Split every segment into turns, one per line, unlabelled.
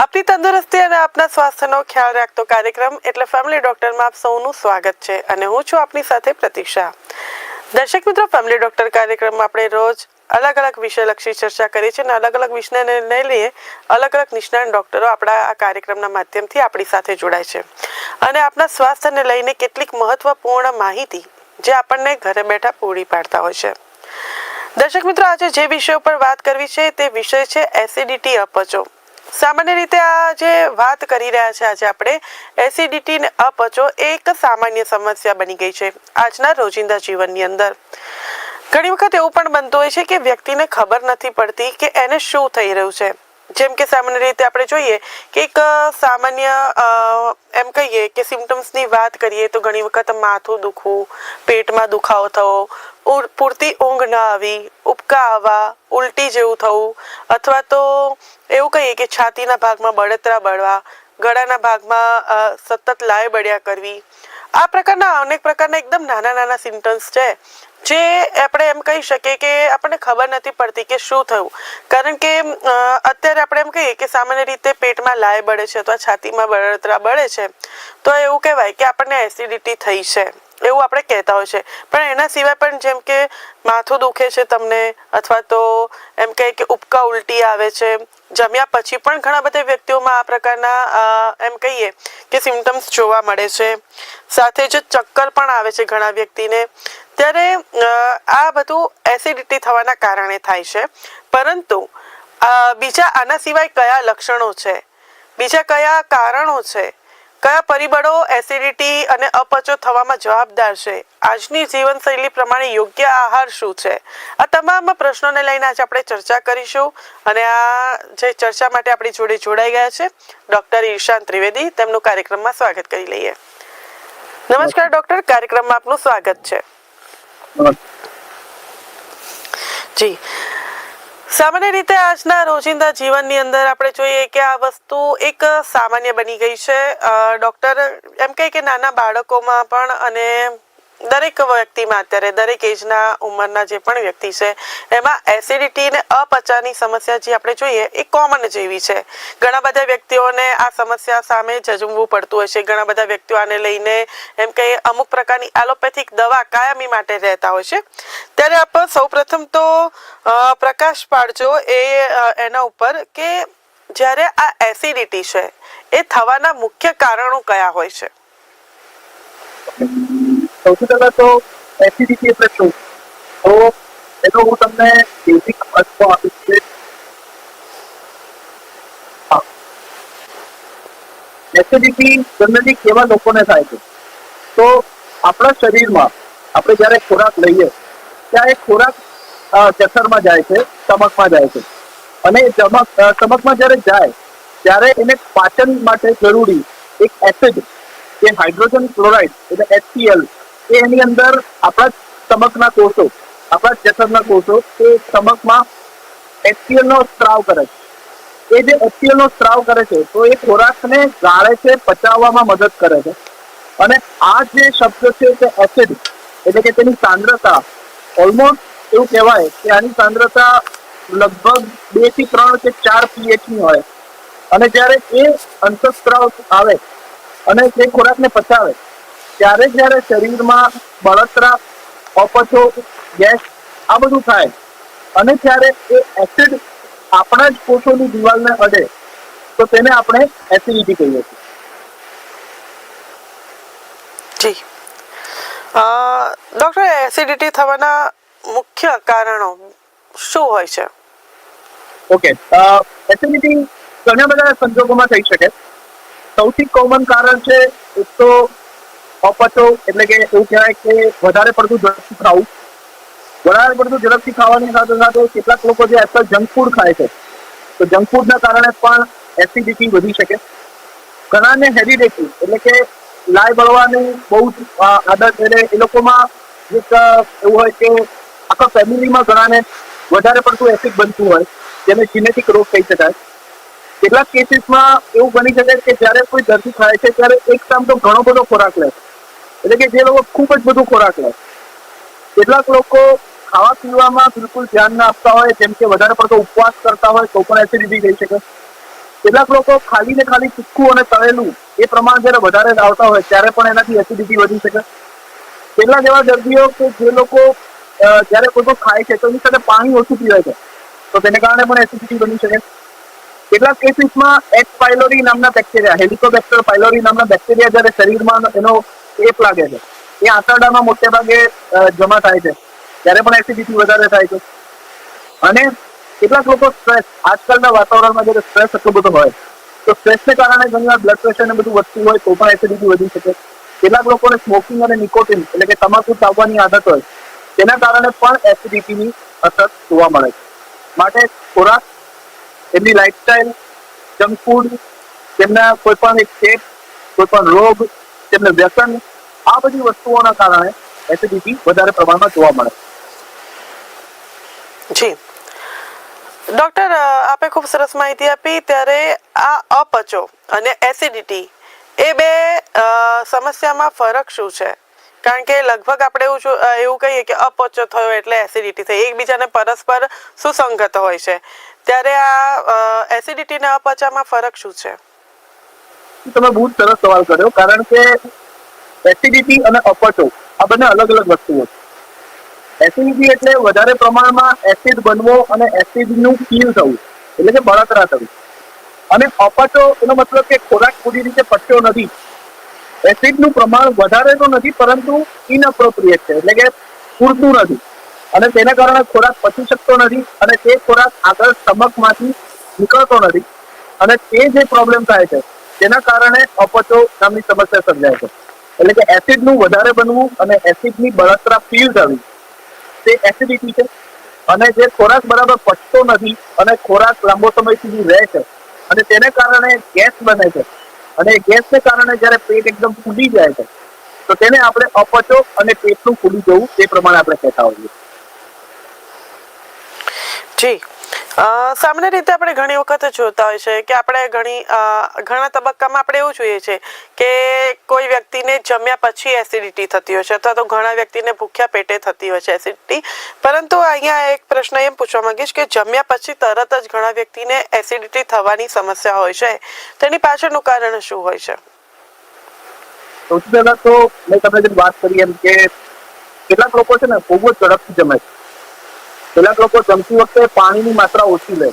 આપની તંદુરસ્તી અને આપના સ્વાસ્થ્યનો ખ્યાલ રાખતો કાર્યક્રમ એટલે ફેમિલી ડોક્ટરમાં આપ સૌનું સ્વાગત છે અને હું છું આપની સાથે પ્રતિક્ષા. દર્શક મિત્રો ફેમિલી ડોક્ટર કાર્યક્રમમાં આપણે રોજ અલગ અલગ વિષયલક્ષી ચર્ચા કરીએ છીએ અને અલગ અલગ વિષયને લઈ લઈએ અલગ અલગ નિષ્ણાત ડોક્ટરો આપણા આ કાર્યક્રમના માધ્યમથી આપણી સાથે જોડાય છે. અને આપણા સ્વાસ્થ્યને લઈને કેટલીક મહત્વપૂર્ણ માહિતી જે આપણને ઘરે બેઠા પૂરી પાડતા હોય છે. દર્શક મિત્રો, આજે જે વિષય ઉપર વાત કરવી છે તે વિષય છે એસિડિટી અપચો. સામાન્ય રીતે આ જે વાત કરી રહ્યા છે આજે આપણે એસિડિટી અપચો એક સામાન્ય સમસ્યા બની ગઈ છે આજના રોજિંદા જીવનની અંદર. ઘણી વખત એવું પણ બનતું હોય છે કે વ્યક્તિને ખબર નથી પડતી કે એને શું થઈ રહ્યું છે. જેમ કે સામાન્ય રીતે આપણે જોઈએ કે એક સામાન્ય એમ કહીએ કે સિમ્ટમ્સની વાત કરીએ તો ઘણી વખત માથું દુખવું, પેટમાં દુખાવો થવો પૂરતી ઊંઘ ન આવી, ઉબકા આવવા, ઉલટી જેવું થવું અથવા તો એવું કહીએ કે છાતીના ભાગમાં બળતરા બળવા, ગળાના ભાગમાં સતત લાય બળ્યા કરવી આ પ્રકારના અનેક પ્રકારના એકદમ નાના નાના સિમ્ટમ્સ છે, જે આપણે એમ કહી શકીએ કે આપણને ખબર નથી પડતી કે શું થયું. કારણ કે અત્યારે આપણે એમ કહીએ કે સામાન્ય રીતે પેટમાં લાય બળે છે અથવા છાતીમાં બળતરા બળે છે, તો એવું કહેવાય કે આપણને એસિડિટી થઈ છે. એવું આપણે કહેતા હોય છે. પણ એના સિવાય પણ જેમ કે માથું દુખે છે તમને, અથવા તો એમ કહે કે ઉપકા ઉલટી આવે છે, જમ્યા પછી પણ ઘણા બધા વ્યક્તિઓમાં આ પ્રકારના એમ કહીએ કે સિમ્ટમ્સ જોવા મળે છે. સાથે જ ચક્કર પણ આવે છે ઘણા વ્યક્તિને. ત્યારે આ બધું એસિડિટી થવાના કારણે થાય છે. પરંતુ બીજા આના સિવાય કયા લક્ષણો છે? બીજા કયા કારણો છે? કયા પરિબળો એસિડિટી અને અપચો થવામાં જવાબદાર છે? આજની જીવનશૈલી પ્રમાણે યોગ્ય આહાર શું છે? આ તમામ પ્રશ્નોને લઈને આજે આપણે ચર્ચા કરીશું અને આ જે ચર્ચા માટે આપણી જોડે જોડાઈ ગયા છે ડોક્ટર ઈશાન ત્રિવેદી. તેમનું કાર્યક્રમમાં સ્વાગત કરી લઈએ. નમસ્કાર ડોક્ટર. કાર્યક્રમમાં આપનું સ્વાગત છે. જી. સામાન્ય રીતે આજના રોજિંદા જીવનની અંદર આપણે જોઈએ કે આ વસ્તુ એક સામાન્ય બની ગઈ છે. ડૉક્ટર એમ કહે કે નાના બાળકોમાં પણ અને દરેક વ્યક્તિમાં અત્યારે, દરેક એજના ઉંમરના જે પણ વ્યક્તિ છે, એમાં એસિડિટી ને અપચાની સમસ્યા જે આપણે જોઈએ, એ કોમન જેવી છે. ઘણા બધા વ્યક્તિઓને આ સમસ્યા સામે જજુમવું પડતું હોય છે. ઘણા બધા વ્યક્તિઓ આને લઈને એમ કે અમુક પ્રકારની એલોપેથિક દવા કાયમી માટે રહેતા હોય છે. ત્યારે આપ સૌપ્રથમ તો પ્રકાશ પાડજો એ એના ઉપર કે જ્યારે આ એસિડિટી છે, એ થવાના મુખ્ય કારણો કયા હોય છે?
સૌથી પહેલા તો એસિડિટી એટલે શું? તો એનો હું તમને બેઝિક અર્થ આપીશ કે એસિડિટી જનરલી કેવા લોકોને થાય છે? તો આપણા શરીરમાં આપણે જ્યારે ખોરાક લઈએ ત્યાં એ ખોરાક જઠરમાં જાય છે, સ્ટમકમાં જાય છે. અને જમક સ્ટમકમાં જ્યારે જાય, ત્યારે એને પાચન માટે જરૂરી એક એસિડ જે હાઇડ્રોજન ક્લોરાઇડ એટલે HCl એ એની અંદર આપણા સ્ટમકના કોષો, આપણા જઠરના કોષો, એ સ્ટમકમાં નો સ્ત્રાવ કરે છે. એ જે નો સ્ત્રાવ કરે છે, તો એ ખોરાકને ગાળે છે, પચાવવામાં મદદ કરે છે. અને આ જે શબ્દ છે તે એસિડ એટલે કે તેની સાંદ્રતા ઓલમોસ્ટ એવું કહેવાય કે આની સાંદ્રતા લગભગ બેથી ત્રણ કે ચાર પીએચની હોય. અને જ્યારે એ અંતઃસ્ત્રાવ આવે, અને તે ખોરાકને પચાવે ત્યારે જ્યારે શરીરમાં બળતરા અપચો ગેસ આ બધું થાય અને ત્યારે એ એસિડ આપણા જ કોષોની દિવાલને અડે તો તેને આપણે એસિડિટી કહીએ છીએ.
જી. ડૉક્ટર એસિડિટી થવાના મુખ્ય કારણો શું હોય છે?
ઓકે એસિડિટી ઘણા બધા સંજોગોમાં થઈ શકે. સૌથી કોમન કારણ છે એક તો અપચો એટલે કે એવું કહેવાય કે વધારે પડતું ઝડપથી ખાવું. વધારે પડતું ઝડપથી ખાવાની સાથે સાથે કેટલાક લોકો જે આજકાલ જંક ફૂડ ખાય છે. તો જંક ફૂડના કારણે પણ એસિડિટી વધી શકે. ઘણાને હેરિડેટી એટલે કે લાય બળવાની બહુ જ આદત એટલે એ લોકોમાં એક એવું હોય કે આખા ફેમિલીમાં ઘણાને વધારે પડતું એસિડ બનતું હોય, જેને જીનેટિક રોગ કહી શકાય. કેટલાક કેસીસમાં એવું બની શકે કે જ્યારે કોઈ દર્દી ખાય છે, ત્યારે એક કામ તો ઘણો બધો ખોરાક લે. એટલે કે જે લોકો ખૂબ જ બધું ખોરાક લે. કેટલાક લોકો ખાવા પીવામાં બિલકુલ ધ્યાન ના આપતા હોય, જેમ કે વધારે પડતો ઉપવાસ કરતા હોય, તો પણ એસિડિટી થઈ શકે. કેટલાક લોકો ખાલી ને ખાલી તીખું અને તળેલું એ પ્રમાણ જ્યારે વધારે લાવતા હોય, ત્યારે પણ એનાથી એસિડિટી વધી શકે. કેટલાક એવા દર્દીઓ કે જે લોકો જ્યારે કોઈ ખાય છે, તો એની સાથે પાણી ઓછું પીવાય છે. તો તેને કારણે પણ એસિડિટી બની શકે. કેટલાક કેસીસમાં એચ પાયલોરી નામના બેક્ટેરિયા હેલિકોબેક્ટર પાયલોરી નામના બેક્ટેરિયા જ્યારે શરીરમાં એનો ચેપ લાગે છે. એ આંતરડામાં મોટે ભાગે જમા થાય છે. ત્યારે પણ એસિડિટી વધારે થાય છે. અને કેટલાક લોકો સ્ટ્રેસ આજકાલના વાતાવરણમાં જ્યારે સ્ટ્રેસ એટલો બધો હોય, તો સ્ટ્રેસને કારણે ઘણીવાર બ્લડ પ્રેશર ને બધું વધતું હોય, તો પણ એસિડિટી વધી શકે. કેટલાક લોકોને સ્મોકિંગ અને નિકોટિન એટલે કે તમાકુ ચાવવાની આદત હોય, તેના કારણે પણ એસિડિટીની અસર જોવા મળે છે. માટે ખોરાક એમની લાઈફસ્ટાઈલ જંક ફૂડ તેમના કોઈ પણ એક ચેપ કોઈ પણ રોગ, તેમને વ્યસન આ બધી વસ્તુઓના કારણે એસિડિટી વધારે પ્રમાણમાં જોવા મળે.
જી. ડોક્ટર આપે ખૂબ સરસ માહિતી આપી. ત્યારે આ અપચો અને એસિડિટી એ બે સમસ્યામાં ફરક શું છે? કારણ કે લગભગ આપણે એવું એવું કહીએ કે અપચો થયો એટલે એસિડિટી થઈ. એકબીજાને પરસ્પર સુસંગત હોય છે. ત્યારે આ એસિડિટી અને અપચામાં ફરક શું છે?
તમે બહુ સરસ સવાલ કર્યો. કારણ કે એસિડિટી અને અપચો આ બંને અલગ અલગ વસ્તુઓ છે. એસિડિટી એટલે વધારે પ્રમાણમાં એસિડ બનવો અને એસિડનું ફીલ થવું. એટલે કે બળતરા થવું. અને અપચો એનો મતલબ કે ખોરાક પૂરી રીતે પચ્યો નથી. એસિડનું પ્રમાણ વધારે તો નથી, પરંતુ ઇનઅપ્રોપ્રિએટ છે. એટલે કે પૂરતું નથી. અને તેના કારણે ખોરાક પચી શકતો નથી અને તે ખોરાક આગળ સ્ટમકમાંથી નીકળતો નથી. અને તે જે પ્રોબ્લેમ થાય છે, તેના કારણે અપચો નામની સમસ્યા સર્જાય છે. એટલે કે એસિડનું વધારે બનવું અને એસિડની બળતરા ફીલ થવી તે એસિડિટી છે. અને જે ખોરાક બરાબર પચતો નથી અને ખોરાક લાંબો સમય સુધી રહે છે અને તેને કારણે ગેસ બને છે. અને ગેસને કારણે જ્યારે પેટ એકદમ ફૂલી જાય છે, તો તેને આપણે અપચો અને પેટનું ફૂલી જવું, તે પ્રમાણે આપણે કહેતા હોઈએ
જી. સામાન્ય રીતે આપણે ઘણી વખત જોતા હોય છે કે આપણે ઘણી ઘણા તબક્કામાં આપણે એવું જોઈએ છે કે કોઈ વ્યક્તિને જમ્યા પછી એસિડિટી થતી હોય છે અથવા તો ઘણા વ્યક્તિને ભૂખ્યા પેટે થતી હોય છે એસિડિટી પરંતુ અહીંયા એક પ્રશ્ન એમ પૂછવા માંગીશ કે જમ્યા પછી તરત જ ઘણા વ્યક્તિને એસિડિટી થવાની સમસ્યા હોય છે. તેની પાછળનું કારણ શું હોય છે?
સૌથી પહેલા તો મેં તમને વાત કરી એમ કે કેટલાક લોકો છે ને બહુ જ ઝડપથી જમે છે. કેટલાક લોકો જમતી વખતે પાણીની માત્રા ઓછી લે.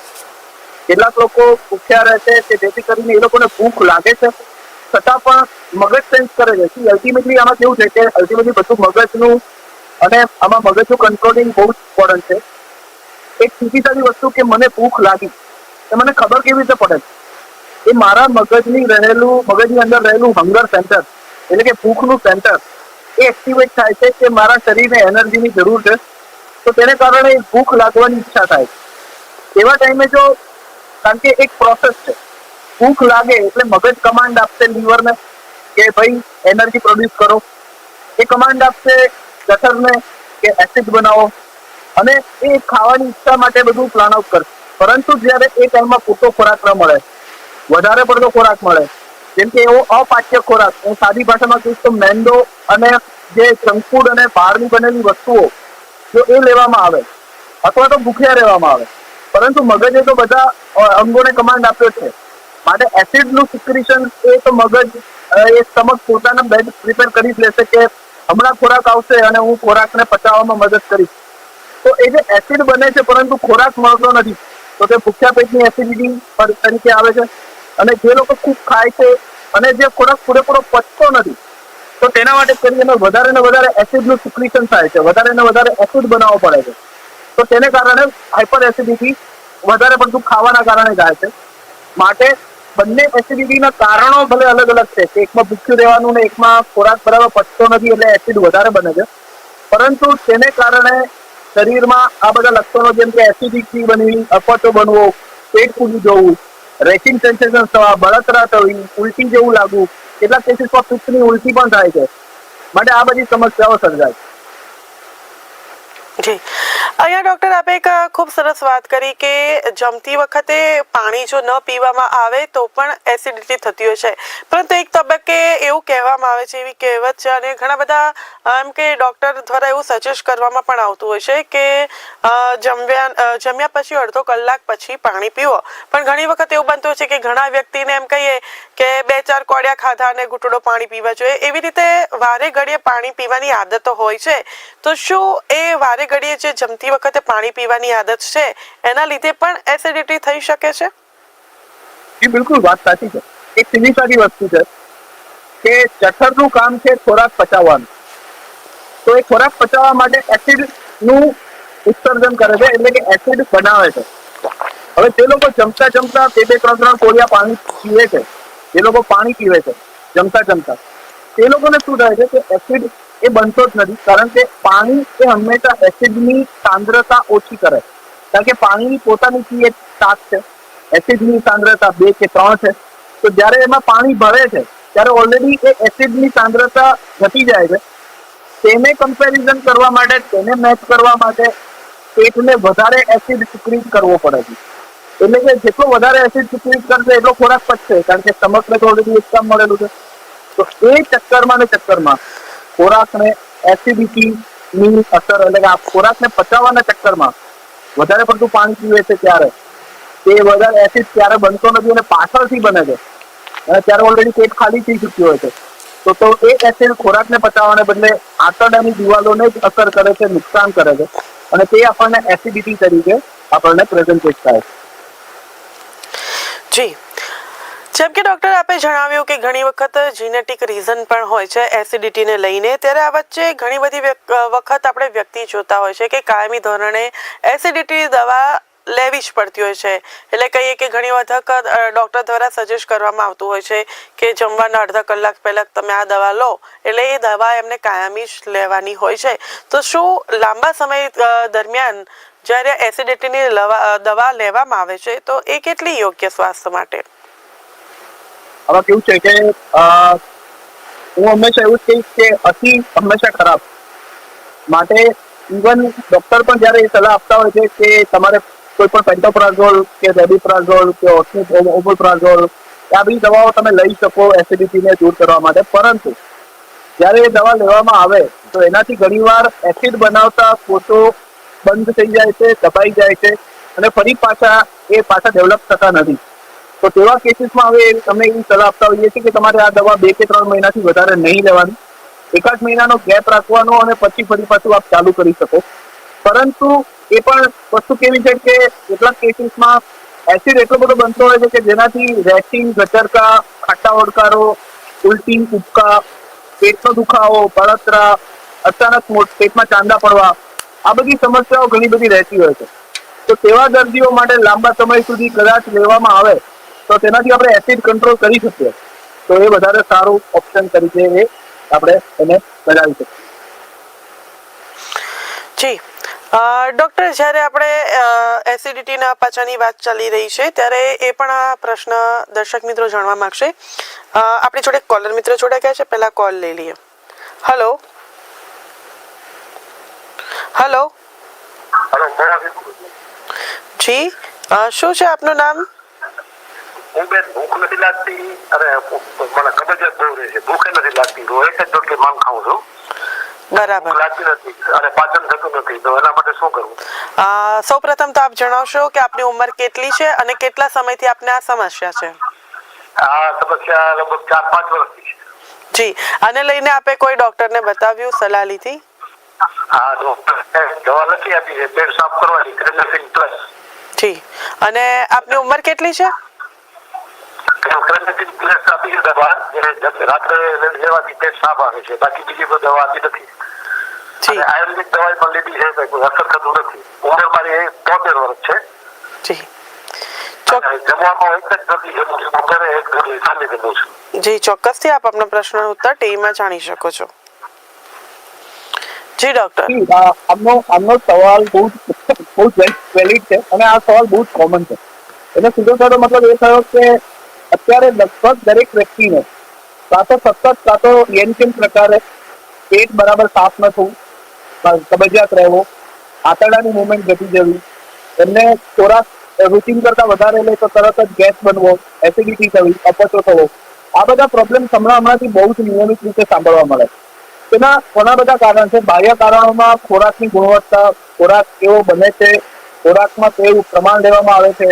કેટલાક લોકો ભૂખ્યા રહે છે કે જેથી કરીને એ લોકોને ભૂખ લાગે છે. છતાં પણ મગજ સેન્સ કરે છે. See, અલ્ટિમેટલી આમાં કેવું છે કે અલ્ટિમેટલી બધું મગજનું અને આમાં મગજનું કંટ્રોલિંગ બહુ જ ઇમ્પોર્ટન્ટ છે. એક સીધી વસ્તુ કે મને ભૂખ લાગી. એ મને ખબર કેવી રીતે પડે? એ મારા મગજની રહેલું મગજની અંદર રહેલું હંગર સેન્ટર એટલે કે ભૂખનું સેન્ટર એ એક્ટિવેટ થાય છે કે મારા શરીરને એનર્જીની જરૂર છે. તો તેને કારણે ભૂખ લાગવાની ઈચ્છા થાય. એવા ટાઈમે જો, કારણ કે એક પ્રોસેસ છે. ભૂખ લાગે એટલે મગજ કમાન્ડ આપશે લીવરને કે ભાઈ એનર્જી પ્રોડ્યુસ કરો. એ કમાન્ડ આપશે જઠરને કે એસિડ બનાવો. અને એ ખાવાની ઈચ્છા માટે બધું પ્લાન આઉટ કરશે. પરંતુ જ્યારે એ ટાઈમમાં પૂરતો ખોરાક ન મળે, વધારે પડતો ખોરાક મળે, જેમ કે એવો અપાચ્ય ખોરાક, હું સાદી ભાષામાં કહીશ તો મેંદો અને જે જંક અને બહારની બનેલી વસ્તુઓ જો એ લેવામાં આવે. અથવા તો ભૂખ્યા રહેવામાં આવે. પરંતુ મગજે તો બધા અંગોને કમાન્ડ આપ્યો છે. માટે એસિડનું સિક્રિશન એ તો મગજ એ સ્ટમક પોતાના બેડ પ્રિપેર કરી જ લેશે કે હમણાં ખોરાક આવશે અને હું ખોરાકને પચાવવામાં મદદ કરીશ. તો એ જે એસિડ બને છે, પરંતુ ખોરાક મળતો નથી. તો તે ભૂખ્યા પેટની એસિડિટી તરીકે આવે છે. અને જે લોકો ખૂબ ખાય છે, અને જે ખોરાક પૂરેપૂરો પચતો નથી તો તેના માટે કરીને વધારે ને વધારે એસિડનું સિક્રિશન થાય છે. વધારે ને વધારે એસિડ બનાવવો પડે છે. તો તેને કારણે હાઇપર એસિડિટી વધારે પડતું ખાવાના કારણે થાય છે. માટે બંને એસિડિટીના કારણો ભલે અલગ અલગ છે. કે એકમાં ભૂખ્યું રહેવાનું ને એકમાં ખોરાક બરાબર પચતો નથી એટલે એસિડ વધારે બને છે. પરંતુ તેને કારણે શરીરમાં આ બધા લક્ષણો જેમ કે એસિડિટી બની અપચો બનવો, પેટ ફૂલી જવું રેકિંગ સેન્સેશન થવા, બળતરા થવી, ઉલટી જેવું લાગવું કેટલાક કેસીસમાં પિત્તની ઉલટી પણ થાય છે. માટે આ બધી સમસ્યાઓ સર્જાય.
જી. અહીંયા ડૉક્ટર આપે એક ખૂબ સરસ વાત કરી કે જમતી વખતે પાણી જો ન પીવામાં આવે તો પણ એસિડિટી થતી હોય છે. પરંતુ એક તબક્કે એવું કહેવામાં આવે છે, એવી કહેવત છે અને ઘણા બધા એમ કે ડૉક્ટર દ્વારા એવું સજેસ્ટ કરવામાં પણ આવતું હોય છે કે જમ્યા જમ્યા પછી અડધો કલાક પછી પાણી પીવો. પણ ઘણી વખત એવું બનતું હોય છે કે ઘણા વ્યક્તિને એમ કહીએ કે બે ચાર કોડિયા ખાધા અને ઘૂંટડો પાણી પીવા જોઈએ. એવી રીતે વારે ઘડીએ પાણી પીવાની આદતો હોય છે. તો શું એ વારે ઘડીએ જે જમતી વખતે પાણી પીવાની આદત છે, એના લીધે પણ એસિડિટી થઈ શકે છે?
એ બિલકુલ વાત સાચી છે. એક સીધી સારી વસ્તુ છે કે જઠરનું કામ છે ખોરાક પચાવવાનું. તો એ ખોરાક પચાવવા માટે એસિડનું ઉત્સર્જન કરે છે, એટલે કે એસિડ બનાવે છે. હવે જે લોકો જમતા જમતા બે બે, ત્રણ ત્રણ કોળિયા પાણી પીએ છે. જે લોકો પાણી પીવે છે, જમતા જમતા. તે લોકોને શું થાય છે કે એસિડ એ બનતો જ નથી, કારણ કે પાણી એ હંમેશા એસિડની સાંદ્રતા ઓછી કરે. કારણ કે પાણીની પોતાની પીએચ સાત છે એસિડની સાંદ્રતા બે કે ત્રણ છે. તો જ્યારે એમાં પાણી ભરે છે, ત્યારે ઓલરેડી એ એસિડની સાંદ્રતા ઘટી જાય છે. તેને કમ્પેરિઝન કરવા માટે, તેને મેચ કરવા માટે પેટને વધારે એસિડ સિક્રીટ કરવો પડે છે. એટલે કે જેટલો વધારે એસિડ સિક્રીટ કરશે એટલો ખોરાક પચશે, કારણ કે સ્ટમકને તો ઓલરેડી એક મળેલું છે. તો એ ચક્કરમાં ને ચક્કરમાં ખોરાકને એસિડિટી ની અસર, એટલે કે આ ખોરાકને પચાવવાના ચક્કરમાં વધારે પડતું પાણી પીવે છે ત્યારે. તે વધારે એસિડ ત્યારે બનતો નથી અને પાછળથી બને છે. અને ત્યારે ઓલરેડી પેટ ખાલી થઈ ચૂક્યું હોય છે. તો તો એ એસિડ ખોરાકને પચાવવાને બદલે આંતરડાની દિવાલોને જ અસર કરે છે, નુકસાન કરે છે. અને તે આપણને એસિડિટી તરીકે આપણને પ્રેઝન્ટેજ થાય છે.
જી. જેમ કે ડોક્ટર આપે જણાવ્યું કે ઘણી વખત જીનેટિક રીઝન પણ હોય છે એસિડિટીને લઈને. ત્યારે આ વચ્ચે ઘણી બધી વખત આપણે વ્યક્તિ જોતા હોય છે કે કાયમી ધોરણે એસિડિટી દવા લેવી જ પડતી હોય છે. એટલે કહીએ કે ઘણી વખત ડૉક્ટર દ્વારા સજેસ્ટ કરવામાં આવતું હોય છે કે જમવાના અડધા કલાક પહેલાં તમે આ દવા લો. એટલે એ દવા એમને કાયમી જ લેવાની હોય છે. તો શું લાંબા સમય દરમિયાન જ્યારે એસિડિટીની દવા લેવામાં આવે છે, તો એ કેટલી યોગ્ય સ્વાસ્થ્ય માટે?
હવે કેવું છે કે હું હંમેશા એવું કહીશ કે અતિ હંમેશા ખરાબ. માટે ઇવન ડોક્ટર પણ જ્યારે એ સલાહ આપતા હોય છે કે તમારે કોઈ પણ પેન્ટોપ્રાઝોલ કે રેબીપ્રાઝોલ કે ઓમોપ્રાઝોલ આ બધી દવાઓ તમે લઈ શકો એસિડિટીને દૂર કરવા માટે. પરંતુ જ્યારે એ દવા લેવામાં આવે, તો એનાથી ઘણીવાર એસિડ બનાવતા કોષો બંધ થઈ જાય છે, દબાઈ જાય છે અને ફરી પાછા એ પાછા ડેવલપ થતા નથી. તો તેવા કેસીસમાં હવે તમને એવી સલાહ આપતા હોઈએ છીએ કે તમારે આ દવા બે કે ત્રણ મહિનાથી વધારે નહીં લેવાની. એકાદ મહિનાનો ગેપ રાખવાનો અને પછી ફરી પાછું આપ ચાલુ કરી શકો. પરંતુ એ પણ વસ્તુ કેવી છે કે કેટલાક કેસીસમાં એસિડ એટલો બધો બનતો હોય છે કે જેનાથી રેટિંગ, ગટરકા, ખાટા ઓડકારો, ઉલટી, ઉબકા, પેટનો દુખાવો, બળતરા, અચાનક પેટમાં ચાંદા પડવા આ બધી સમસ્યાઓ ઘણી બધી રહેતી હોય છે. તો તેવા દર્દીઓ માટે લાંબા સમય સુધી કદાચ લેવામાં આવે તો તેનાથી આપણે એસિડ કંટ્રોલ કરી શકીએ. તો એ વધારે સારું ઓપ્શન તરીકે એ આપણે એને બનાવી શકીએ.
જી. ડોક્ટર જ્યારે આપણે એસિડિટીના પાછળની વાત ચાલી રહી છે, ત્યારે એ પણ આ પ્રશ્ન દર્શક મિત્રો જાણવા માંગશે. આપણી જોડે કોલર મિત્ર જોડે ગયા છે. પહેલા કોલ લઈ લઈએ. હલો હલો જી શું છે આપનું નામ?
હું બેન ભૂખ નથી લાગતી. અને મને કબજિયાત બહુ રહે છે. ભૂખે નથી લાગતી. રોજ એક જ રોટલી માંગ ખાઉં છું.
બરાબર.
લાગતી નથી. અને પાચન થતું નથી. તો એના માટે શું કરવું
સૌપ્રથમ તો આપ જણાવશો કે આપની ઉંમર કેટલી છે અને કેટલા સમયથી આપને આ સમસ્યા છે?
આ સમસ્યા લગભગ ચાર પાંચ વર્ષથી છે.
જી આને લઈને આપે કોઈ ડોક્ટરને બતાવ્યું સલાહ લીધી?
આ ડોક્ટરે દવા લખી આપી છે પેટ સાફ કરવાની ક્રેનાફિન પ્લસ
જી. અને આપની ઉંમર કેટલી છે?
ક્રેનાફિન પ્લસ આપી છે દવા જેને રાત્રે લેવાથી પેટ સાફ આવે છે બાકી બીજી કોઈ દવા આપી નથી.
જી.
આયુર્વેદિક દવા પણ લીધી છે કોઈ અસર થતું નથી. ઉંમર મારી તોતેર વર્ષ છે.
જી.
જ
ચોક્કસથી આપ આપના પ્રશ્નનો ઉત્તર ટીવીમાં જાણી શકો છો. જી ડોક્ટર
આમનો આમનો સવાલ બહુ જ બહુ જ વેલિડ છે અને આ સવાલ બહુ જ કોમન છે. એટલે સીધો સાધો મતલબ એ થયો કે અત્યારે લગભગ દરેક વ્યક્તિને કાં તો સતત, કાં તો એમ પ્રકારે પેટ બરાબર સાફ ન થવું કબજિયાત રહેવો, આંતરડાની મુવમેન્ટ ઘટી જવી, એમને ખોરાક રૂટીન કરતા વધારે લે તો તરત જ ગેસ બનવો એસિડિટી થવી, અપચો થવો, આ બધા પ્રોબ્લેમ હમણાં, હમણાંથી બહુ જ નિયમિત રીતે સાંભળવા મળે તેના ઘણા બધા કારણ છે. બાહ્ય કારણોમાં ખોરાકની ગુણવત્તા, ખોરાક કેવો બને છે, ખોરાકમાં કેવું પ્રમાણ લેવામાં આવે છે,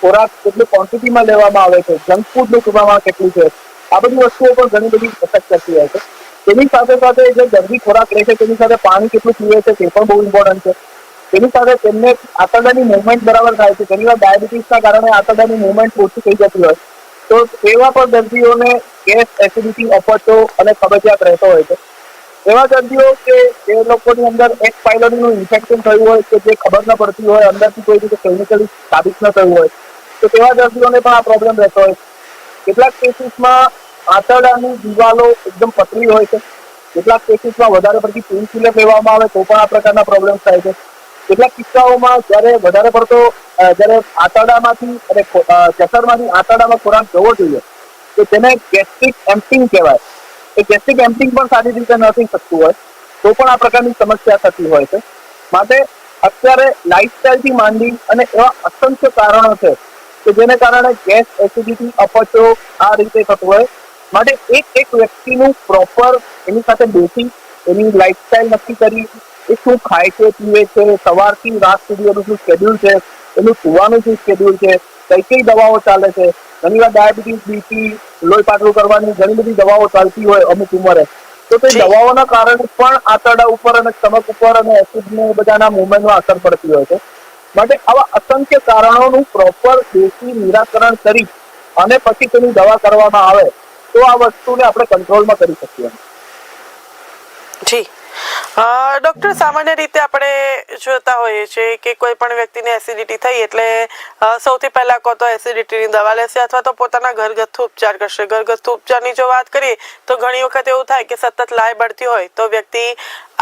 ખોરાક કેટલી ક્વોન્ટિટીમાં લેવામાં આવે છે જંક ફૂડનું પ્રમાણ કેટલું છે. આ બધી વસ્તુઓ પણ ઘણી બધી અસર કરતી હોય છે. તેની સાથે સાથે જે દર્દી ખોરાક લે છે, તેની સાથે પાણી કેટલું પીવે છે, તે પણ બહુ ઇમ્પોર્ટન્ટ છે. તેની સાથે તેમને આંતરડાની મુવમેન્ટ બરાબર થાય છે. ઘણી વાર ડાયાબિટીસના કારણે આંતરડાની મુવમેન્ટ ઓછી થઈ જતી હોય. તો એવા પણ દર્દીઓને ગેસ એસિડિટી અપચો અને કબજિયાત રહેતો હોય છે. એવા દર્દીઓ કે એ લોકોની અંદર એક પાયલોરીનું ઇન્ફેક્શન થયું હોય કે જે ખબર ન પડતી હોય, અંદરથી કોઈ રીતે ક્લિનિકલી સાબિત ન થયું હોય, તો તેવા દર્દીઓને પણ આ પ્રોબ્લેમ રહેતો હોય કેટલાક કેસીસમાં આંતરડાની દિવાલો એકદમ પતલી હોય છે. કેટલાક કેસીસમાં વધારે પડતી પેઇન કિલર લેવામાં આવે તો પણ આ પ્રકારના પ્રોબ્લેમ થાય છે. કેટલાક કિસ્સાઓમાં જ્યારે વધારે પડતો જ્યારે આંતરડામાંથી અને જઠરમાંથી આંતરડામાં ખોરાક જવો જોઈએ, તો તેને ગેસ્ટ્રિક એમ્પિંગ કહેવાય. એ ગેસ્ટ્રિક એમ્પિંગ પણ સારી રીતે ન થઈ શકતું હોય, તો પણ આ પ્રકારની સમસ્યા થતી હોય છે. માટે અત્યારે લાઇફસ્ટાઇલથી માંડી અને એવા અસંખ્ય કારણો છે કે જેને કારણે ગેસ એસિડિટી અપચો આ રીતે થતું હોય. માટે એક એક વ્યક્તિનું પ્રોપર એની સાથે બેસી, એની લાઇફસ્ટાઇલ નક્કી કરી, એ શું ખાય છે, પીવે છે, સવારથી રાત સુધી એનું શું શેડ્યુલ છે, એનું સુવાનું શું શેડ્યુલ છે કઈ કઈ દવાઓ ચાલે છે ઘણી વાર ડાયાબિટીસ બીપી લોહી પાતળું કરવાની ઘણી બધી દવાઓ ચાલતી હોય અમુક ઉંમરે. તો તે દવાઓના કારણે પણ આંતરડા ઉપર અને સ્ટમક ઉપર અને એસિડ ને બધાના મુવમેન્ટમાં અસર પડતી હોય છે. માટે આવા અસંખ્ય કારણોનું પ્રોપર દેશી નિરાકરણ કરી અને પછી તેની દવા કરવામાં આવે તો આ વસ્તુને આપણે કંટ્રોલમાં કરી શકીએ.
જી. ડૉક્ટર સામાન્ય રીતે આપણે જોતા હોઈએ છીએ કે કોઈ પણ વ્યક્તિને એસિડિટી થઈ એટલે સૌથી પહેલા કો તો એસિડિટીની દવા લેશે અથવા તો પોતાના ઘરગથ્થુ ઉપચાર કરશે. ઘરગથ્થુ ઉપચારની જો વાત કરીએ, તો ઘણી વખત એવું થાય કે સતત લાય બળતી હોય તો વ્યક્તિ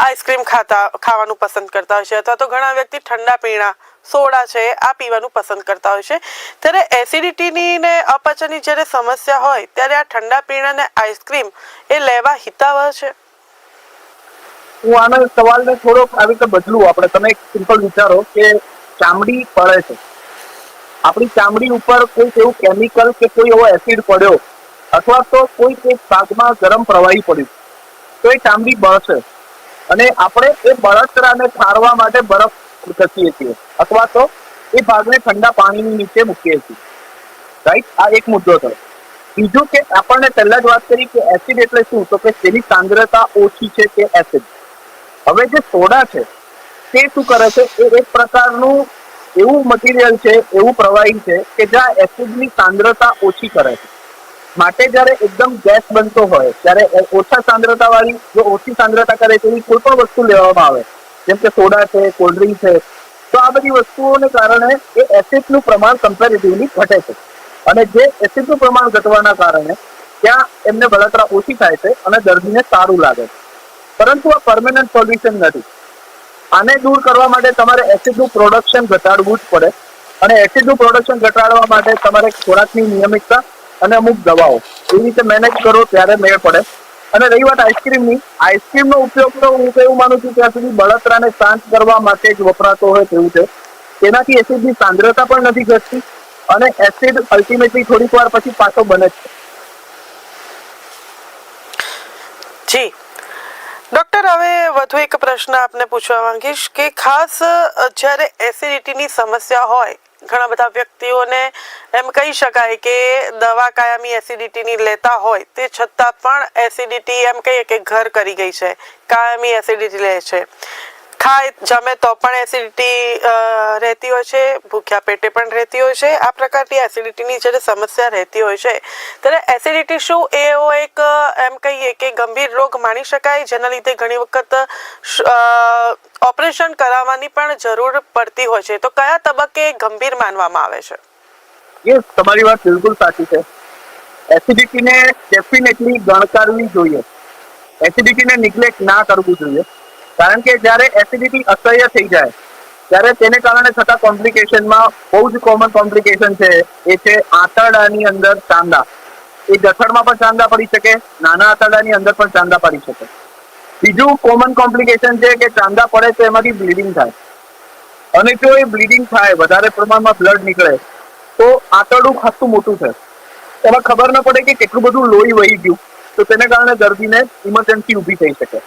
આઈસ્ક્રીમ ખાતા, ખાવાનું પસંદ કરતા હોય છે અથવા તો ઘણા વ્યક્તિ ઠંડા પીણા, સોડા છે, આ પીવાનું પસંદ કરતા હોય છે. ત્યારે એસિડિટીની ને અપચનની જ્યારે સમસ્યા હોય, ત્યારે આ ઠંડા પીણા ને આઈસ્ક્રીમ એ લેવા હિતાવહ છે?
હું આના સવાલને થોડોક આવી રીતે બદલું. આપણે તમે એક સિમ્પલ વિચારો કે ચામડી પડે છે. આપણી ચામડી ઉપર કોઈ એવું કેમિકલ કે કોઈ એવો એસિડ પડ્યો અથવા તો કોઈ એક ભાગમાં ગરમ પ્રવાહી પડ્યું. તો એ ચામડી બળશે અને આપણે એ બળતરાને ઠારવા માટે બરફ ઘસીએ છીએ અથવા તો એ ભાગને ઠંડા પાણીની નીચે મૂકીએ છીએ. રાઈટ આ એક મુદ્દો થયો બીજું કે આપણને પહેલા જ વાત કરી કે એસિડ એટલે શું? તો કે તેની સાંદ્રતા ઓછી છે તે એસિડ હવે જે સોડા છે, તે શું કરે છે? એ એક પ્રકારનું એવું મટીરિયલ છે, એવું પ્રવાહી છે કે જ્યાં એસિડની સાંદ્રતા ઓછી કરે છે. માટે જ્યારે એકદમ ગેસ બનતો હોય, ત્યારે ઓછા સાંદ્રતા વાળી જો ઓછી સાંદ્રતા કરે તેવી કોઈ પણ વસ્તુ લેવામાં આવે, જેમ કે સોડા છે કોલ્ડ્રિંક છે, તો આ બધી વસ્તુઓને કારણે એ એસિડનું પ્રમાણ કમ્પેરેટિવલી ઘટે છે. અને જે એસિડનું પ્રમાણ ઘટવાના કારણે ત્યાં એમને બળતરા ઓછી થાય છે અને દર્દીને સારું લાગે છે. પરંતુ આ પરમેનન્ટ સોલ્યુશન નથી. આને દૂર કરવા માટે તમારે એસિડનું પ્રોડક્શન ઘટાડવું જ પડે. અને એસિડનું પ્રોડક્શન ઘટાડવા માટે તમારે ખોરાકની નિયમિતતા અને અમુક દવાઓ એવી રીતે મેનેજ કરો ત્યારે મેળ પડે. અને રહી વાત આઈસ્ક્રીમની આઈસ્ક્રીમનો ઉપયોગ તો હું તો માનું છું ત્યાં સુધી બળતરાને શાંત કરવા માટે જ વપરાતો હોય તેવું છે. તેનાથી એસિડની સાંદ્રતા પણ નથી ઘટતી અને એસિડ અલ્ટિમેટલી થોડીક વાર પછી પાછો બને છે.
જી. ડોક્ટર હવે વધુ એક પ્રશ્ન આપને પૂછવા માંગીશ કે ખાસ જ્યારે એસિડિટીની સમસ્યા હોય, ઘણા બધા વ્યક્તિઓને એમ કહી શકાય કે દવા કાયમી એસિડિટીની લેતા હોય, તે છતાં પણ એસિડિટી એમ કહીએ કે ઘર કરી ગઈ છે, કાયમી એસિડિટી લે છે. ખાય જમે તો પણ એસિડિટી રહેતી હોય છે, ભૂખ્યા પેટે પણ રહેતી હોય છે. આ પ્રકારની એસિડિટીની જ્યારે સમસ્યા રહેતી હોય છે, ત્યારે એસિડિટી શું એવો એક એમ કહીએ કે ગંભીર રોગ માની શકાય, જેના લીધે ઘણી વખત ઓપરેશન કરાવવાની પણ જરૂર પડતી હોય છે. તો કયા તબક્કે ગંભીર માનવામાં આવે છે?
યસ, તમારી વાત બિલકુલ સાચી છે. એસિડિટીને ડેફિનેટલી ગણકારવી જોઈએ. એસિડિટીને નિગ્લેક્ટ ના કરવું જોઈએ. કારણ કે જ્યારે એસિડિટી અસહ્ય થઈ જાય, ત્યારે તેને કારણે થતા કોમ્પ્લિકેશનમાં બહુ જ કોમન કોમ્પ્લિકેશન છે. એ છે આંતરડાની અંદર ચાંદા. એ જઠરમાં પણ ચાંદા પડી શકે, નાના આંતરડાની અંદર પણ ચાંદા પડી શકે. બીજું કોમન કોમ્પ્લિકેશન છે કે ચાંદા પડે તો એમાંથી બ્લીડિંગ થાય. અને જો એ બ્લીડિંગ થાય, વધારે પ્રમાણમાં બ્લડ નીકળે, તો આંતરડું ખાસું મોટું છે એમાં ખબર ન પડે કે કેટલું બધું લોહી વહી ગયું, તો તેને કારણે દર્દીને ઇમરજન્સી ઊભી થઈ શકે.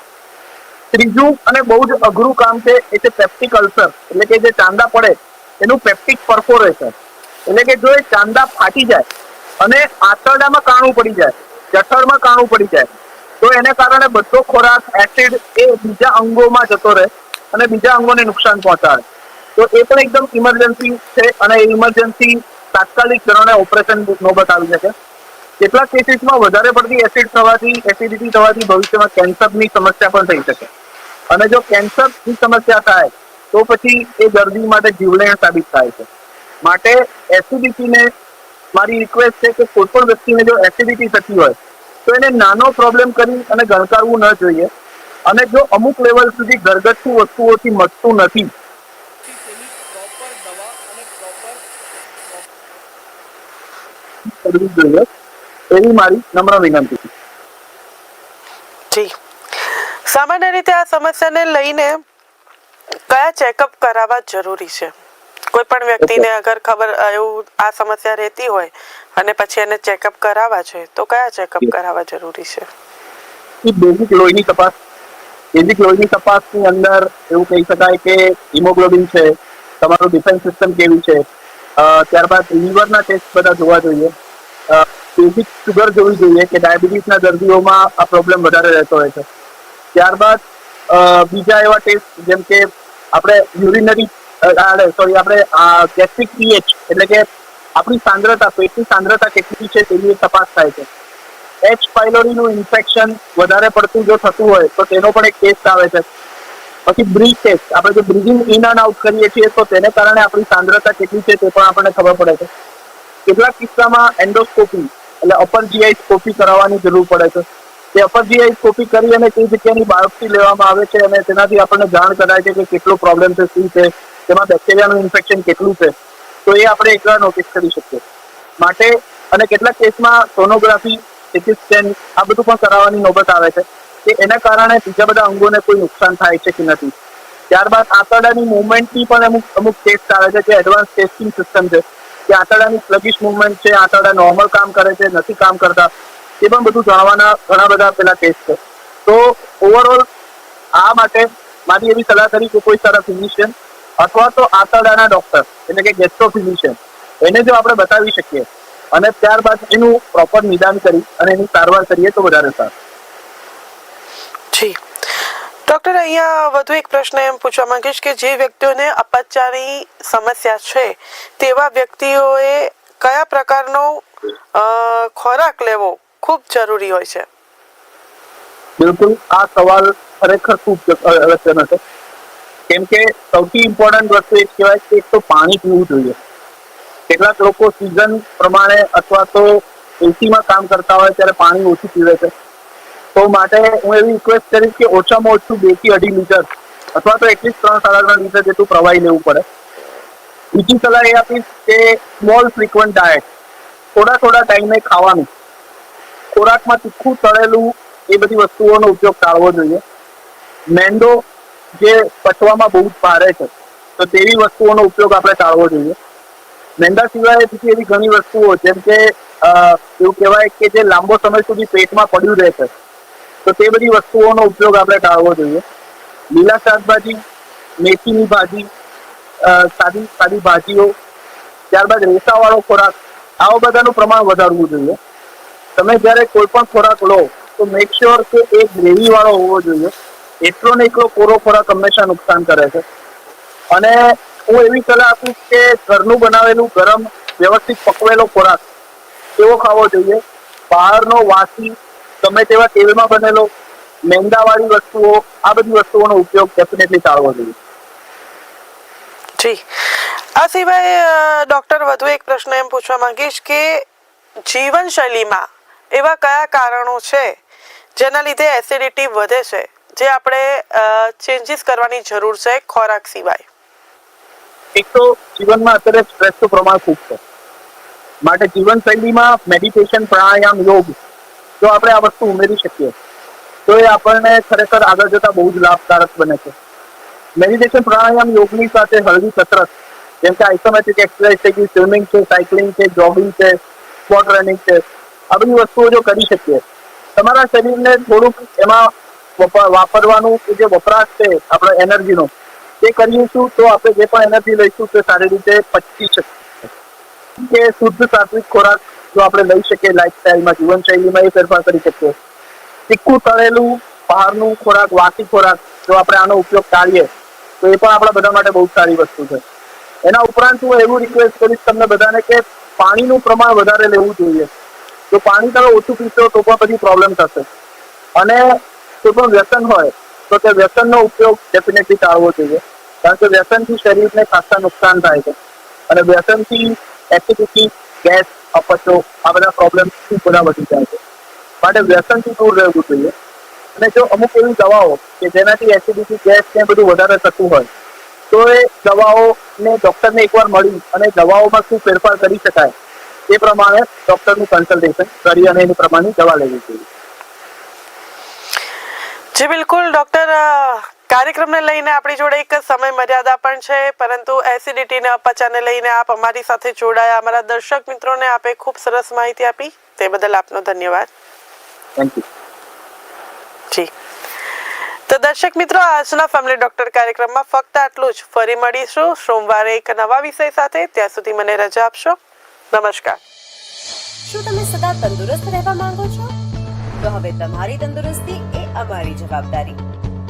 ત્રીજું અને બહુ જ અઘરું કામ છે, એ છે પેપ્ટિક અલ્સર એટલે કે જે ચાંદા પડે, એનું પેપ્ટિક પરફોરેશન એટલે કે જો એ ચાંદા ફાટી જાય અને આંતરડામાં કાણું પડી જાય, જઠરમાં કાણું પડી જાય, તો એને કારણે બધો ખોરાક એસિડ એ બીજા અંગોમાં જતો રહે અને બીજા અંગોને નુકસાન પહોંચાડે. તો એ પણ એકદમ ઇમરજન્સી છે અને એ ઇમરજન્સી તાત્કાલિક ધોરણે ઓપરેશન નોબત આવી શકે. કેટલાક કેસીસમાં વધારે પડતી એસિડ થવાથી એસિડિટી થવાથી ભવિષ્યમાં કેન્સરની સમસ્યા પણ થઈ શકે. અને જો કેન્સરની સમસ્યા થાય તો પછી એ દર્દી માટે જીવલેણ સાબિત થાય છે. માટે એસિડિટીને મારી રિક્વેસ્ટ છે કે કોઈ પણ વ્યક્તિને જો એસિડિટી થતી હોય તો એને નાનો પ્રોબ્લેમ કરી અને ગણકારવું ન જોઈએ. અને જો અમુક લેવલ સુધી ઘરગથ્થુ વસ્તુઓથી મટતું નથી કરવી જોઈએ. એવી મારી નમ્ર વિનંતી છે.
જી. સામાન્ય રીતે આ સમસ્યાને લઈને કયા ચેકઅપ કરાવવા જરૂરી છે? કોઈ પણ વ્યક્તિને અગર ખબર એવું આ સમસ્યા રહેતી હોય અને પછી એને ચેકઅપ કરાવવા છે તો કયા ચેકઅપ કરાવવા જરૂરી છે?
બેઝિક લોહીની તપાસ બેઝિક લોહીની તપાસની અંદર એવું કહી શકાય કે હિમોગ્લોબિન છે તમારું ડિફેન્સ સિસ્ટમ કેવી છે અ, ત્યારબાદ લીવરના ટેસ્ટ બધા જોવા જોઈએ. બેઝિક સુગર જોવી જોઈએ કે ડાયાબિટીસના દર્દીઓમાં આ પ્રોબ્લેમ વધારે રહેતો હોય છે. ત્યારબાદ બીજા એવા ટેસ્ટ જેમ કે આપણે યુરિનરી સોરી આપણે ગેસ્ટ્રિક પીએચ એટલે કે આપણી સાંદ્રતા, પેટની સાંદ્રતા કેટલી છે તેની તપાસ થાય છે. એચ પાયલોરીનું ઇન્ફેક્શન વધારે પડતું જો થતું હોય, તો તેનો પણ એક ટેસ્ટ આવે છે. પછી બ્રીથ ટેસ્ટ, આપણે જો બ્રીધિંગ ઇન એન્ડ આઉટ કરીએ છીએ, તો તેને કારણે આપણી સાંદ્રતા કેટલી છે તે પણ આપણને ખબર પડે છે. કેટલાક કિસ્સામાં એન્ડોસ્કોપી એટલે અપર જીઆઈ કોપી કરાવવાની જરૂર પડે છે. તે અપર જીઆઈ કોપી કરી અને તે જગ્યાની બાયોપ્સી લેવામાં આવે છે અને તેનાથી આપણને જાણ કરાય છે કે કેટલો પ્રોબ્લેમ છે, શું છે, તેમાં બેક્ટેરિયાનું ઇન્ફેક્શન કેટલું છે. તો એ આપણે એકવાર નોટિસ કરી શકીએ. માટે અને કેટલાક કેસમાં સોનોગ્રાફી સિટી સ્કેન આ બધું પણ કરાવવાની નોબત આવે છે. કે એના કારણે બીજા બધા અંગોને કોઈ નુકસાન થાય છે કે નથી. ત્યારબાદ આંતરડાની મુવમેન્ટની પણ અમુક અમુક ટેસ્ટ આવે છે, જે એડવાન્સ ટેસ્ટિંગ સિસ્ટમ છે. કે આંતરડાની સ્લગિશ મુવમેન્ટ છે, આંતરડા નોર્મલ કામ કરે છે, નથી કામ કરતા, એ પણ બધું જાણવાના ઘણા બધા પેલા ટેસ્ટ છે. તો ઓવરઓલ આ માટે મારી એવી સલાહ કરી કે કોઈ સારા ફિઝિશિયન અથવા તો આંતરડાના ડોક્ટર એટલે કે ગેસ્ટ્રો ફિઝિશિયન એને જો આપણે બતાવી શકીએ. અને ત્યારબાદ એનું પ્રોપર નિદાન કરી અને એની સારવાર કરીએ તો વધારે સારું.
જી ડોક્ટર અહીંયા વધુ એક પ્રશ્ન એમ પૂછવા માંગીશ કે જે વ્યક્તિઓને અપચાની સમસ્યા છે, તેવા વ્યક્તિઓએ કયા પ્રકારનો ખોરાક લેવો ખૂબ જરૂરી હોય છે?
બિલકુલ, આ સવાલ ખરેખર ખૂબ અગત્યનો છે. કેમ કે સૌથી ઇમ્પોર્ટન્ટ વસ્તુ એ કહેવાય કે એક તો પાણી પીવું જોઈએ. કેટલાક લોકો સિઝન પ્રમાણે અથવા તો એસીમાં કામ કરતા હોય ત્યારે પાણી ઓછું પીવે છે. તો માટે હું એવી રિક્વેસ્ટ કરીશ કે ઓછામાં ઓછું બેથી અઢી લીટર અથવા તો એટલીસ્ટ ત્રણ સાડા ત્રણ લીટર જેટલું પ્રવાહી લેવું પડે. બીજી સલાહ એ આપીશ કે સ્મોલ ફ્રિકવન્ટ ડાયટ થોડા થોડા ટાઈમે ખાવાનું. ખોરાકમાં તીખું તળેલું એ બધી વસ્તુઓનો ઉપયોગ ટાળવો જોઈએ. મેંદો જે પચવામાં બહુ જ ભારે છે, તો તેવી વસ્તુઓનો ઉપયોગ આપણે ટાળવો જોઈએ. મેંદા સિવાય બીજી એવી ઘણી વસ્તુઓ જેમ કે એવું કહેવાય કે જે લાંબો સમય સુધી પેટમાં પડ્યું રહે છે. તો તે બધી વસ્તુઓનો ઉપયોગ આપણે ટાળવો જોઈએ. લીલા શાકભાજી, મેથીની ભાજી સાદી સાદી ભાજીઓ, ત્યારબાદ રેસાવાળો ખોરાક, આવા બધાનું પ્રમાણ વધારવું જોઈએ. તમે જ્યારે કોઈ પણ ખોરાક લો, તો મેક શ્યોર કે એ ગ્રેવીવાળો હોવો જોઈએ. એટલો ને એટલો કોરો ખોરાક હંમેશા નુકસાન કરે છે. અને હું એવી સલાહ આપું કે ઘરનું બનાવેલું ગરમ વ્યવસ્થિત પકવેલો ખોરાક, એવો ખાવો જોઈએ. બહારનો વાસી ગમે તેવા તેલમાં બનેલો? મેંદાવાળી વસ્તુઓ આ બધી વસ્તુઓનો ઉપયોગ ડેફિનેટલી ટાળવો જોઈએ.
જી. આ સિવાય ડોક્ટર વધુ એક પ્રશ્ન એમ પૂછવા માંગીશ કે જીવનશૈલીમાં એવા કયા કારણો છે જેના લીધે એસિડિટી વધે છે? જે આપણે ચેન્જીસ કરવાની જરૂર છે ખોરાક સિવાય.
એક તો જીવનમાં અત્યારે સ્ટ્રેસનું પ્રમાણ ખૂબ છે. માટે જીવનશૈલીમાં મેડિટેશન પ્રાણાયામ યોગ જો આપણે આ વસ્તુ ઉમેરી શકીએ, તો એ આપણને ખરેખર આગળ જતા બહુ જ લાભકારક બને છે. મેડિટેશન પ્રાણાયામ યોગની સાથે હળવી કસરત, જેમ કે આઇસોમેટ્રિક એક્સરસાઇઝ થઈ ગઈ સ્વિમિંગ છે સાયકલિંગ છે જોગિંગ છે સ્પોટ રનિંગ છે, આ બધી વસ્તુઓ જો કરી શકીએ, તમારા શરીરને થોડુંક એમાં વાપરવાનું જે વપરાશ છે, આપણે એનર્જીનો, તે કરીશું તો આપણે જે પણ એનર્જી લઈશું તે સારી રીતે પચી શકીએ. કે શુદ્ધ સાત્વિક ખોરાક જો આપણે લઈ શકીએ લાઈફસ્ટાઈલમાં જીવનશૈલીમાં એ ફેરફાર કરી શકીએ. તીખું તળેલું, બહારનું ખોરાક, વાસી ખોરાક, જો આપણે આનો ઉપયોગ ટાળીએ, તો એ પણ આપણા બધા માટે બહુ સારી વસ્તુ છે. એના ઉપરાંત હું એવું રિક્વેસ્ટ કરીશ તમને બધાને કે પાણીનું પ્રમાણ વધારે લેવું જોઈએ. જો પાણી તમે ઓછું પીશો, તો પણ પછી પ્રોબ્લેમ થશે. અને કોઈ પણ વ્યસન હોય, તો તે વ્યસનનો ઉપયોગ ડેફિનેટલી ટાળવો જોઈએ. કારણ કે વ્યસનથી શરીરને ખાસા નુકસાન થાય છે. અને વ્યસનથી એસિડિટી ગેસ અપચો, આ બધા પ્રોબ્લેમ ખૂબ બધા વધી જાય છે. માટે વ્યસનથી દૂર રહેવું જોઈએ. અને જો અમુક એવી દવાઓ કે જેનાથી એસિડિટી ગેસ ને બધું વધારે થતું હોય, તો એ દવાઓને ડૉક્ટરને એકવાર મળી અને દવાઓમાં શું ફેરફાર કરી શકાય, એ પ્રમાણે ડૉક્ટરનું કન્સલ્ટેશન કરી અને એની પ્રમાણે દવા લેવી જોઈએ.
જી, બિલકુલ. ડોક્ટર કાર્યક્રમને લઈને આપણી જોડે એક સમય મર્યાદા પણ છે પરંતુ એસિડિટી ને અપચાને લઈને આપ અમારી સાથે જોડાયા. અમારા દર્શક મિત્રોને આપે ખૂબ સરસ માહિતી આપી. તે બદલ આપનો ધન્યવાદ. જી. તો દર્શક મિત્રો આજના ફેમિલી ડોક્ટર કાર્યક્રમમાં ફક્ત આટલું જ. ફરી મળીશું સોમવારે એક નવા વિષય સાથે. ત્યાં સુધી મને રજા આપશો. નમસ્કાર.
શું તમે સદા તંદુરસ્ત રહેવા માંગો છો? તો હવે તમારી તંદુરસ્તી એ અમારી જવાબદારી.